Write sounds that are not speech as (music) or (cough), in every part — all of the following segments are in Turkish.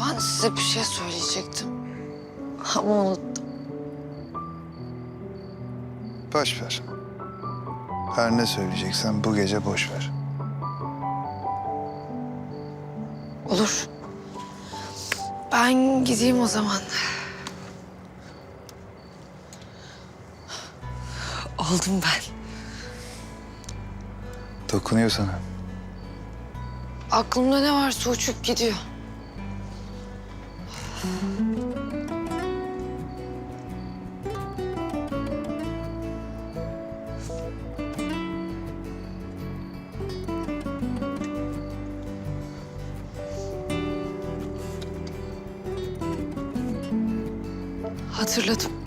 Ben size bir şey söyleyecektim. Ama unuttum. Boş ver. Her ne söyleyeceksen bu gece boş ver. Olur. Ben gideyim o zaman. Oldum ben. Dokunuyor sana. Aklımda ne varsa uçup gidiyor. Hatırladım.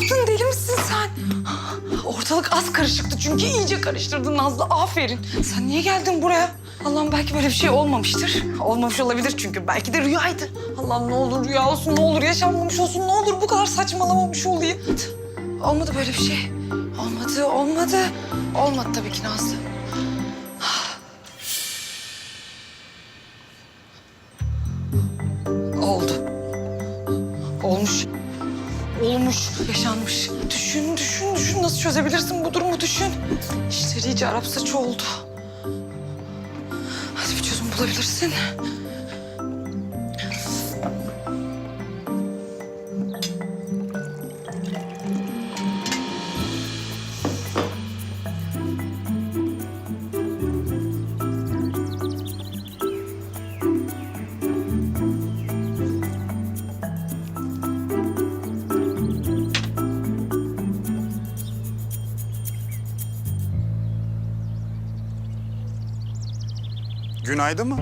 Yaptın deli misin sen? Ortalık az karışıktı çünkü iyice karıştırdın Nazlı. Aferin. Sen niye geldin buraya? Allah'ım belki böyle bir şey olmamıştır. Olmamış olabilir çünkü. Belki de rüyaydı. Allah'ım ne olur rüya olsun, ne olur yaşanmamış olsun, ne olur bu kadar saçmalamamış olayım. Olmadı böyle bir şey. Olmadı, olmadı. Olmadı tabii ki Nazlı. Nasıl çözebilirsin bu durumu düşün. İşleri iyice Arap saçı oldu. Hadi bir çözüm bulabilirsin. Günaydın mı?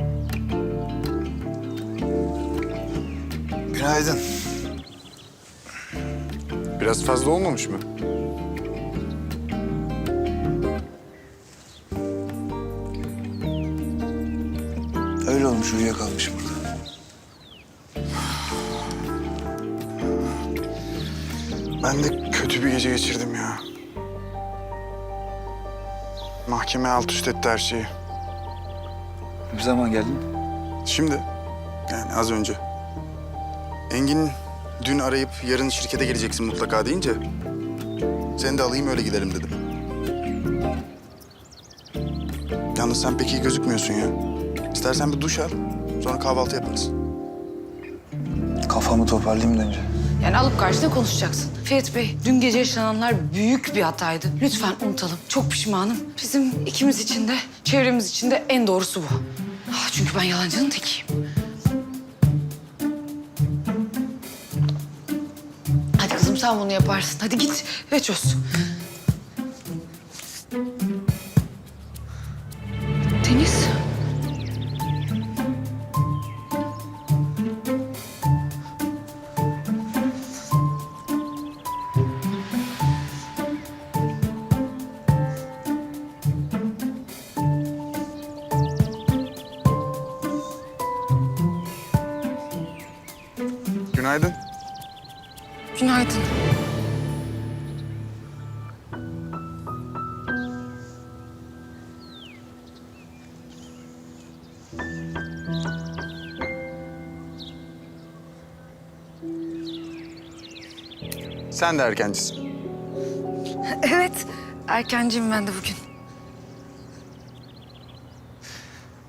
Günaydın. Biraz fazla olmamış mı? Öyle olmuş uyuyakalmışım burada. Ben de kötü bir gece geçirdim ya. Mahkeme alt üst etti her şeyi. Ne zaman geldin? Şimdi, yani az önce. Engin dün arayıp yarın şirkete geleceksin mutlaka deyince... ...seni de alayım öyle gidelim dedim. Yalnız sen pek iyi gözükmüyorsun ya. İstersen bir duş al, sonra kahvaltı yaparız. Kafamı toparlayayım da önce. Yani alıp karşına konuşacaksın. Ferit Bey, dün gece yaşananlar büyük bir hataydı. Lütfen unutalım. Çok pişmanım. Bizim ikimiz için de, çevremiz için de en doğrusu bu. Ah, Çünkü ben yalancının tekiyim. Hadi kızım sen bunu yaparsın. Hadi git ve çöz. Sen de erkencisin. Evet, erkenciyim ben de bugün.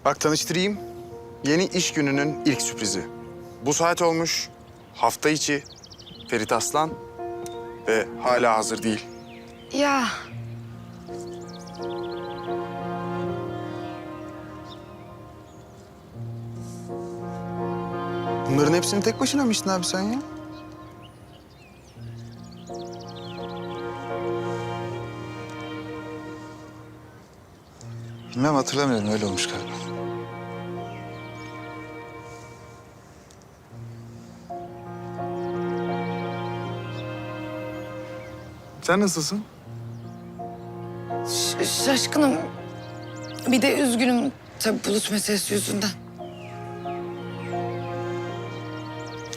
Bak tanıştırayım. Yeni iş gününün ilk sürprizi. Bu saat olmuş. Hafta içi. Ferit Aslan. Ve hala hazır değil. Ya Bunların hepsini tek başına mı içtin abi sen ya? Bilmem hatırlamıyorum öyle olmuş galiba. Sen nasılsın? ş- şaşkınım. Bir de üzgünüm tabii bulut meselesi yüzünden.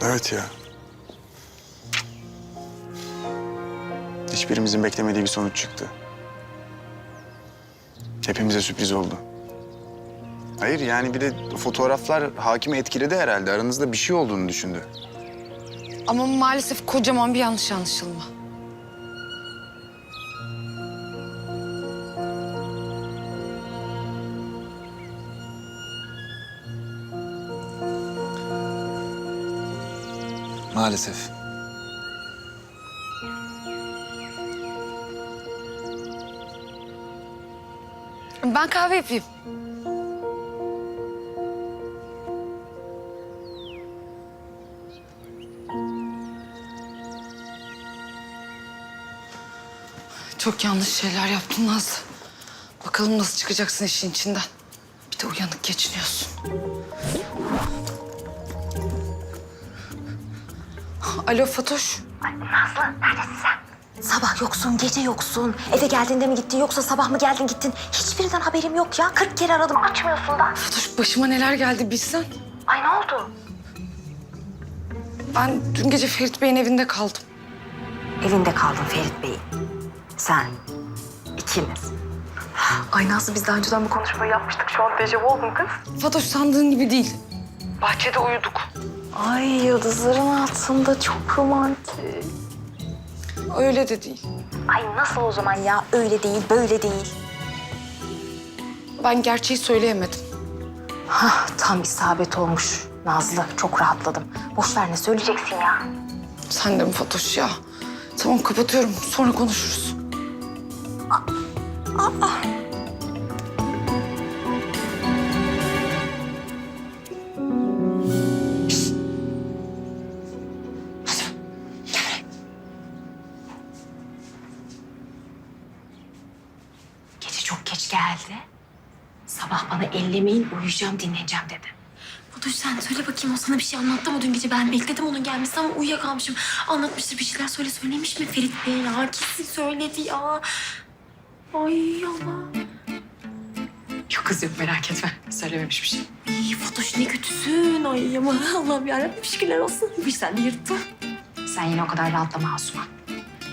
Evet ya. Hiçbirimizin beklemediği bir sonuç çıktı. Hepimize sürpriz oldu. Hayır yani bir de fotoğraflar hakimi etkiledi herhalde. Aranızda bir şey olduğunu düşündü. Ama maalesef kocaman bir yanlış anlaşılma. Maalesef. Ben kahve yapayım. Çok yanlış şeyler yaptın Nazlı. Bakalım nasıl çıkacaksın işin içinden. Bir de uyanık geçiniyorsun. Alo Fatoş. Sabah yoksun, gece yoksun. Eve geldiğinde mi gittin yoksa sabah mı geldin gittin? Hiçbirinden haberim yok ya. 40 kere aradım açmıyorsun da. Fatoş başıma neler geldi bilsen. Ay ne oldu? Ben dün gece Ferit Bey'in evinde kaldım. Evinde kaldın Ferit Bey'in. Sen, ikimiz. Ay Nazlı biz daha önceden bu konuşmayı yapmıştık. Şu an dejavu oldum kız. Fatoş sandığın gibi değil. Bahçede uyuduk. Ay yıldızların altında çok romantik. Öyle de değil. Ay nasıl o zaman ya? Öyle değil, böyle değil. Ben gerçeği söyleyemedim. Hah, tam isabet olmuş Nazlı. Çok rahatladım. Boş ver ne söyleyeceksin ya? Sen de mi Fatoş ya? Tamam kapatıyorum. Sonra konuşuruz. Gece çok geç geldi. Sabah bana ellemeyin, uyuyacağım, dinleneceğim dedi. Fatoş sen söyle bakayım o sana bir şey anlattı mı dün gece? Ben bekledim onun gelmesini ama uyuyakalmışım. Anlatmıştır bir şeyler söyle söylemiş mi Ferit Bey ya? Kesin söyledi ya. Ay Allah. Yok kız yok merak etme. Söylememiş bir şey. İyi Fatoş ne kötüsün. Ay ama Allah'ım yarabbim şükürler olsun. Bir sen de yırttın. Sen yine o kadar rahatlama Asuman.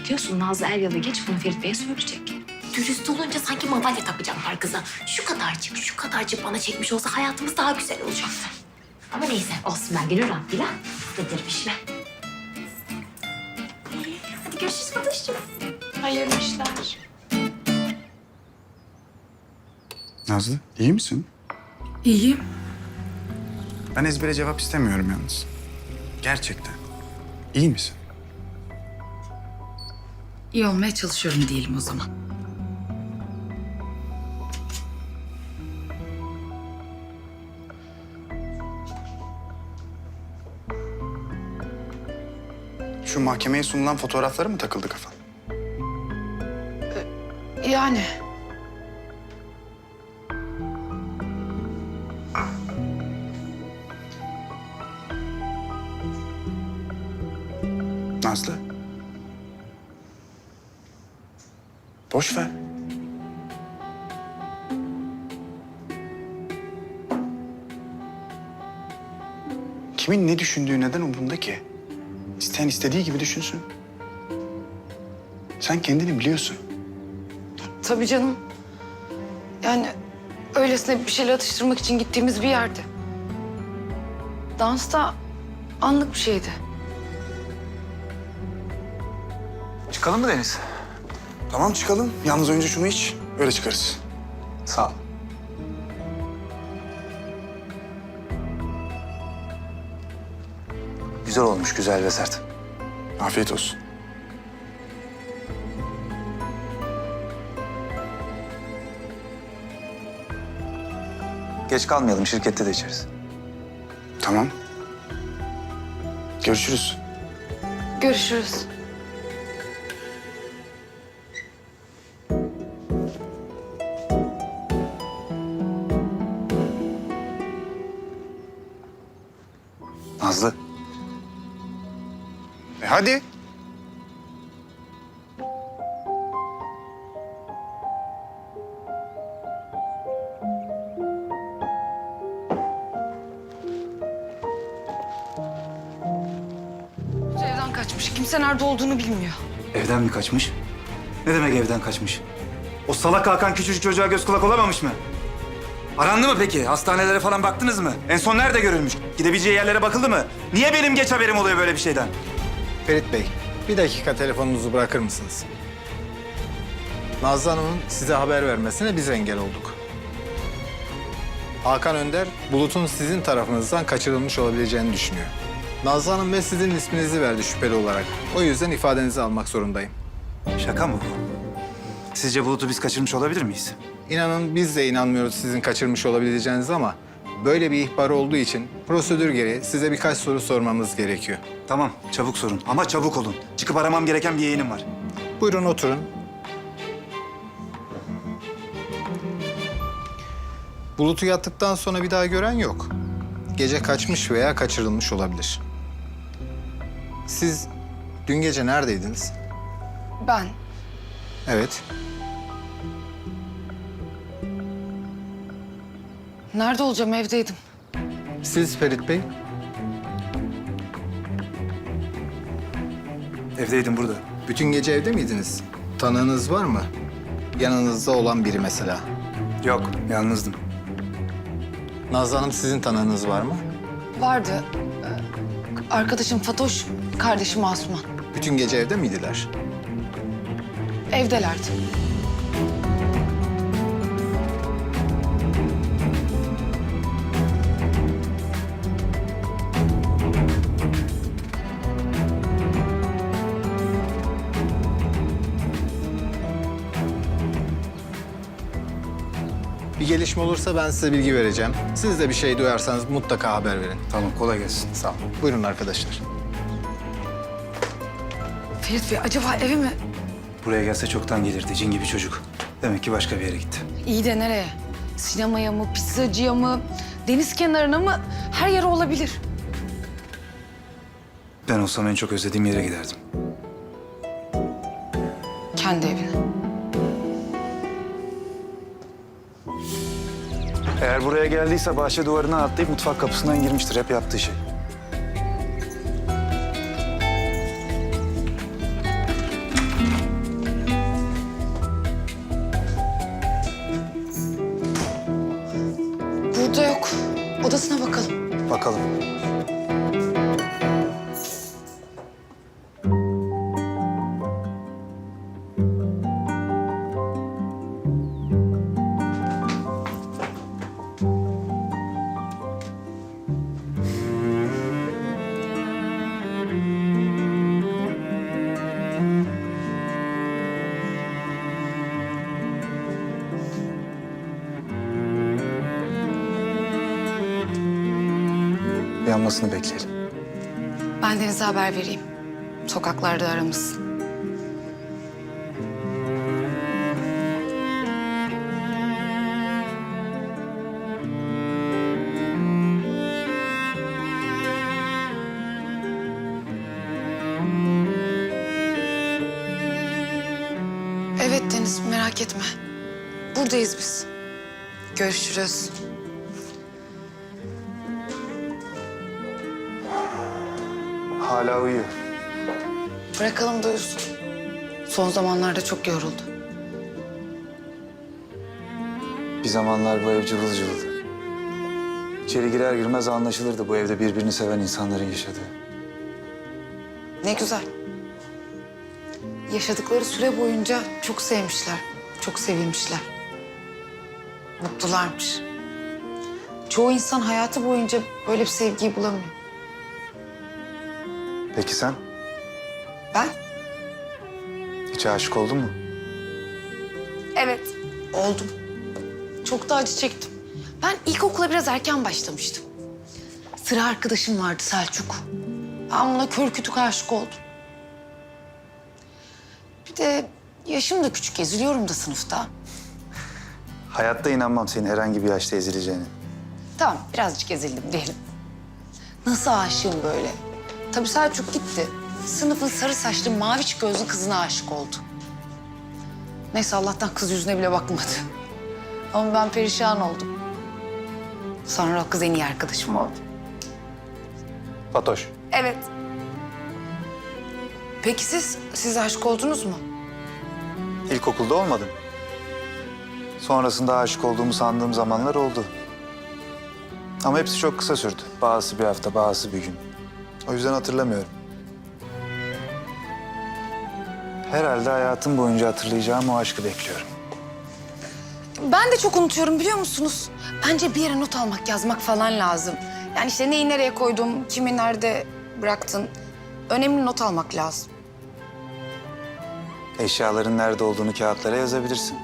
Biliyorsun Nazlı er ya da geç bunu Ferit Bey'e söyleyecek. Dürüst olunca sanki madalya takacaklar kıza. Şu kadarcık, şu kadarcık bana çekmiş olsa hayatımız daha güzel olacaktı. Ama neyse olsun ben gönül rahatlığıyla dedirmiş mi? İyi, Hadi görüşürüz Fatoş'cum. Hayırlı işler. Nazlı iyi misin? İyiyim. Ben ezbere cevap istemiyorum yalnız. Gerçekten. İyi misin? İyi olmaya çalışıyorum diyelim o zaman. Şu mahkemeye sunulan fotoğrafları mı takıldı kafan? Yani Nazlı. Boş ver. Kimin ne düşündüğü neden umurunda ki? İsteyen istediği gibi düşünsün. Sen kendini biliyorsun. tabii canım. Yani öylesine bir şeyler atıştırmak için gittiğimiz bir yerdi. Dans da anlık bir şeydi. Çıkalım mı Deniz? Tamam çıkalım. Yalnız önce şunu iç. Öyle çıkarız. Sağ ol. Güzel olmuş, güzel ve sert. Afiyet olsun. Geç kalmayalım, şirkette de içeriz. Tamam. Görüşürüz. Görüşürüz. Nazlı, E hadi. Evden kaçmış. Kimse nerede olduğunu bilmiyor. Evden mi kaçmış? Ne demek evden kaçmış? O salak Hakan küçücük çocuğa göz kulak olamamış mı? Arandı mı peki? Hastanelere falan baktınız mı? En son nerede görülmüş? Gidebileceği yerlere bakıldı mı? Niye benim geç haberim oluyor böyle bir şeyden? Ferit Bey, bir dakika telefonunuzu bırakır mısınız? Nazlı Hanım'ın size haber vermesine biz engel olduk. Hakan Önder, Bulut'un sizin tarafınızdan kaçırılmış olabileceğini düşünüyor. Nazlı Hanım ve sizin isminizi verdi şüpheli olarak. O yüzden ifadenizi almak zorundayım. Şaka mı bu? Sizce Bulut'u biz kaçırmış olabilir miyiz? İnanın biz de inanmıyoruz sizin kaçırmış olabileceğiniz ama... ...böyle bir ihbar olduğu için prosedür gereği size birkaç soru sormamız gerekiyor. Tamam, çabuk sorun. Ama çabuk olun. Çıkıp aramam gereken bir yeğenim var. Buyurun oturun. Bulut'u yattıktan sonra bir daha gören yok. Gece kaçmış veya kaçırılmış olabilir. Siz dün gece neredeydiniz? Ben Evet. Nerede olacağım evdeydim. Siz Ferit Bey? Evdeydim burada. Bütün gece evde miydiniz? Tanığınız var mı? Yanınızda olan biri mesela. Yok, yalnızdım. Nazlı Hanım sizin tanığınız var mı? Vardı. Ee, Arkadaşım Fatoş, kardeşim Asuman. Bütün gece evde miydiler? Evdelerdi. Gelişme olursa ben size bilgi vereceğim. Siz de bir şey duyarsanız mutlaka haber verin. Tamam, kolay gelsin. Sağ olun. Buyurun arkadaşlar. Ferit Bey acaba eve mi? Buraya gelse çoktan gelirdi, cin gibi çocuk. Demek ki başka bir yere gitti. İyi de nereye? Sinemaya mı, pizzacıya mı, deniz kenarına mı? Her yere olabilir. Ben olsam en çok özlediğim yere giderdim. Kendi evine. Eğer buraya geldiyse bahçe duvarına atlayıp mutfak kapısından girmiştir. Hep yaptığı şey. Uyanmasını bekleyelim. Ben Deniz'e haber vereyim. Sokaklarda aramasın. Evet Deniz merak etme. Buradayız biz. Görüşürüz. Hala uyuyor. Bırakalım da uyusun. Son zamanlarda çok yoruldu. Bir zamanlar bu ev cıvıl cıvıldı. İçeri girer girmez anlaşılırdı bu evde birbirini seven insanların yaşadığı. Ne güzel. Yaşadıkları süre boyunca çok sevmişler, çok sevilmişler. Mutlularmış. Çoğu insan hayatı boyunca böyle bir sevgiyi bulamıyor. Peki sen? Ben? Hiç aşık oldun mu? Evet. Oldum. Çok da acı çektim. Ben ilkokula biraz erken başlamıştım. Sıra arkadaşım vardı Selçuk. Ben buna kör kütük aşık oldum. Bir de yaşım da küçük eziliyorum da sınıfta. Hayatta inanmam senin herhangi bir yaşta ezileceğine. Tamam birazcık ezildim diyelim. Nasıl aşığım böyle? Tabii Selçuk gitti. Sınıfın sarı saçlı maviç gözlü kızına aşık oldu. Neyse Allah'tan kız yüzüne bile bakmadı. Ama ben perişan oldum. Sonra o kız en iyi arkadaşım oldu. Fatoş. Evet. Peki siz, siz aşık oldunuz mu? İlkokulda olmadım. Sonrasında aşık olduğumu sandığım zamanlar oldu. Ama hepsi çok kısa sürdü. Bazısı bir hafta, bazısı bir gün. O yüzden hatırlamıyorum. Herhalde hayatım boyunca hatırlayacağım o aşkı bekliyorum. Ben de çok unutuyorum biliyor musunuz? Bence bir yere not almak, yazmak falan lazım. Yani işte neyi nereye koydum, kimi nerede bıraktın. Önemli not almak lazım. Eşyaların nerede olduğunu kağıtlara yazabilirsin.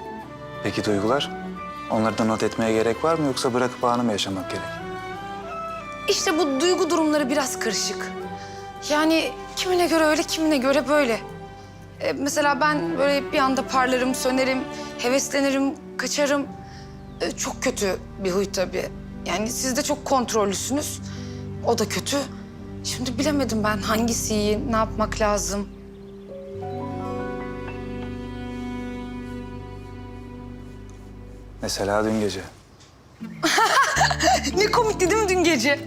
Peki duygular? Onları da not etmeye gerek var mı yoksa bırakıp anı mı yaşamak gerek? İşte bu duygu durumları biraz karışık. Yani kimine göre öyle, kimine göre böyle. Ee, mesela ben böyle bir anda parlarım, sönerim, heveslenirim, kaçarım. Ee, çok kötü bir huy tabii. Yani siz de çok kontrollüsünüz. O da kötü. Şimdi bilemedim ben hangisi iyi, ne yapmak lazım. Mesela dün gece. (laughs) Ne komikti değil mi dün gece?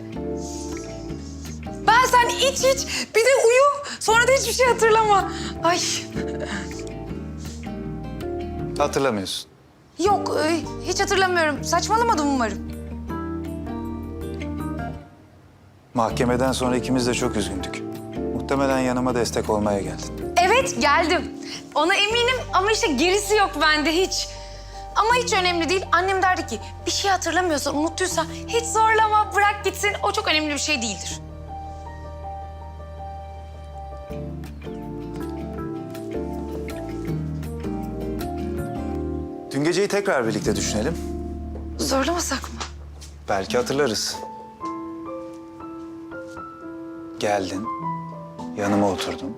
Sen iç iç, bir de uyu. Sonra da hiçbir şey hatırlama. Ay Hatırlamıyorsun. yok, e, hiç hatırlamıyorum. Saçmalamadım umarım. Mahkemeden sonra ikimiz de çok üzgündük. Muhtemelen yanıma destek olmaya geldin. Evet geldim. Ona eminim ama işte gerisi yok bende hiç. Ama hiç önemli değil. Annem derdi ki bir şey hatırlamıyorsan, unuttuysan hiç zorlama, bırak gitsin. O çok önemli bir şey değildir. Geceyi tekrar birlikte düşünelim. Zorlamasak mı? Belki hatırlarız. Geldin, yanıma oturdun,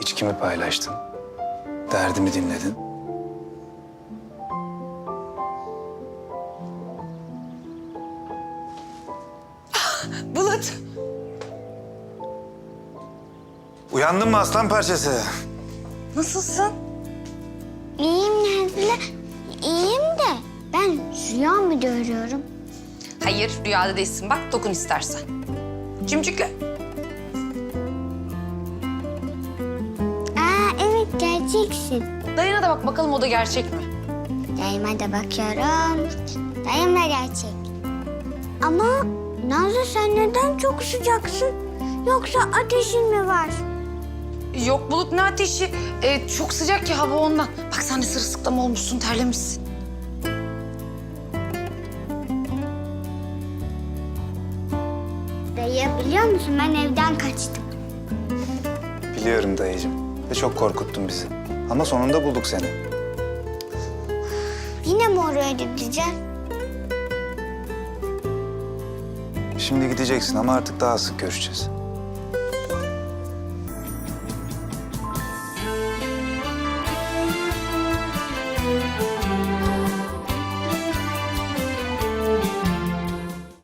içkimi paylaştın, derdimi dinledin. (laughs) Bulut. Uyandın mı aslan parçası? Nasılsın? İyiyim Nazlı. İyiyim de ben rüya mı görüyorum? Hayır, rüyada değilsin. Bak dokun istersen. Cimcikle. Aa evet gerçeksin. Dayına da bak bakalım o da gerçek mi? Dayıma da bakıyorum. Dayım da gerçek. Ama Nazlı sen neden çok sıcaksın? Yoksa ateşin mi var? Yok Bulut ne ateşi? Ee, çok sıcak ki hava ondan. Bak sen de sırılsıklam olmuşsun, terlemişsin. Dayı biliyor musun ben evden kaçtım. Biliyorum dayıcığım. Ve çok korkuttun bizi. Ama sonunda bulduk seni. Yine mi oraya gideceğiz? Şimdi gideceksin ama artık daha sık görüşeceğiz.